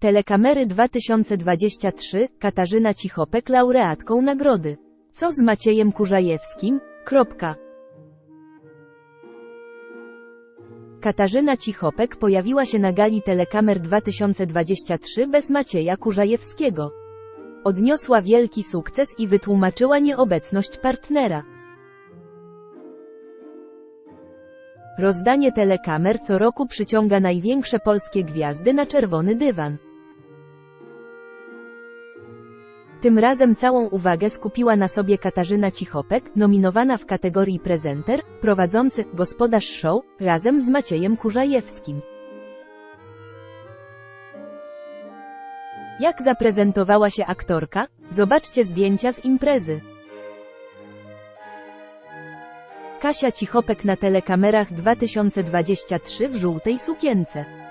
Telekamery 2023, Katarzyna Cichopek laureatką nagrody. Co z Maciejem Kurzajewskim? Kropka. Katarzyna Cichopek pojawiła się na gali Telekamer 2023 bez Macieja Kurzajewskiego. Odniosła wielki sukces i wytłumaczyła nieobecność partnera. Rozdanie telekamer co roku przyciąga największe polskie gwiazdy na czerwony dywan. Tym razem całą uwagę skupiła na sobie Katarzyna Cichopek, nominowana w kategorii prezenter, prowadzący gospodarz show, razem z Maciejem Kurzajewskim. Jak zaprezentowała się aktorka? Zobaczcie zdjęcia z imprezy. Kasia Cichopek na telekamerach 2023 w żółtej sukience.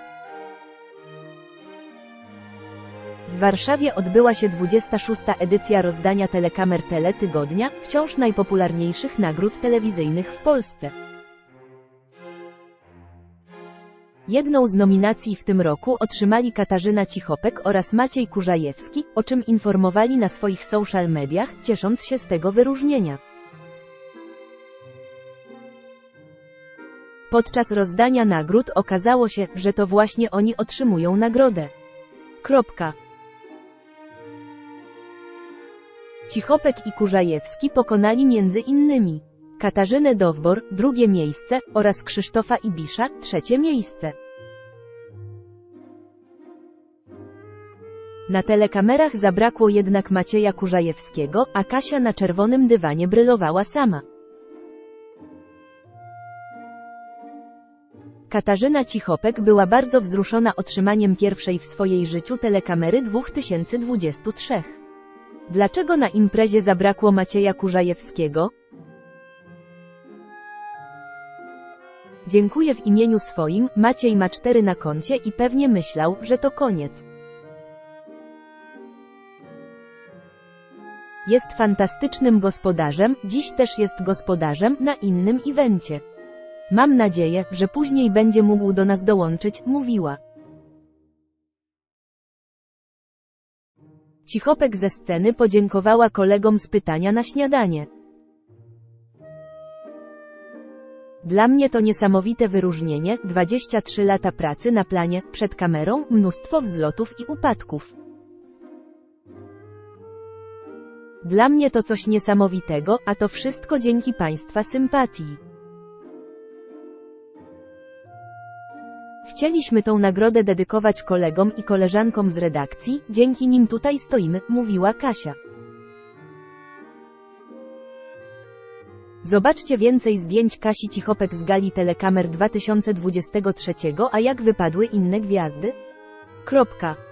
W Warszawie odbyła się 26. edycja rozdania telekamer Tele Tygodnia, wciąż najpopularniejszych nagród telewizyjnych w Polsce. Jedną z nominacji w tym roku otrzymali Katarzyna Cichopek oraz Maciej Kurzajewski, o czym informowali na swoich social mediach, ciesząc się z tego wyróżnienia. Podczas rozdania nagród okazało się, że to właśnie oni otrzymują nagrodę. Kropka. Cichopek i Kurzajewski pokonali między innymi Katarzynę Dowbor, drugie miejsce, oraz Krzysztofa Ibisza, trzecie miejsce. Na telekamerach zabrakło jednak Macieja Kurzajewskiego, a Kasia na czerwonym dywanie brylowała sama. Katarzyna Cichopek była bardzo wzruszona otrzymaniem pierwszej w swojej życiu telekamery 2023. Dlaczego na imprezie zabrakło Macieja Kurzajewskiego? Dziękuję w imieniu swoim, Maciej ma cztery na koncie i pewnie myślał, że to koniec. Jest fantastycznym gospodarzem, dziś też jest gospodarzem na innym evencie. Mam nadzieję, że później będzie mógł do nas dołączyć, mówiła. Cichopek ze sceny podziękowała kolegom z pytania na śniadanie. Dla mnie to niesamowite wyróżnienie, 23 lata pracy na planie, przed kamerą, mnóstwo wzlotów i upadków. Dla mnie to coś niesamowitego, a to wszystko dzięki Państwa sympatii. Chcieliśmy tą nagrodę dedykować kolegom i koleżankom z redakcji, dzięki nim tutaj stoimy, mówiła Kasia. Zobaczcie więcej zdjęć Kasi Cichopek z gali Telekamer 2023, a jak wypadły inne gwiazdy? Kropka.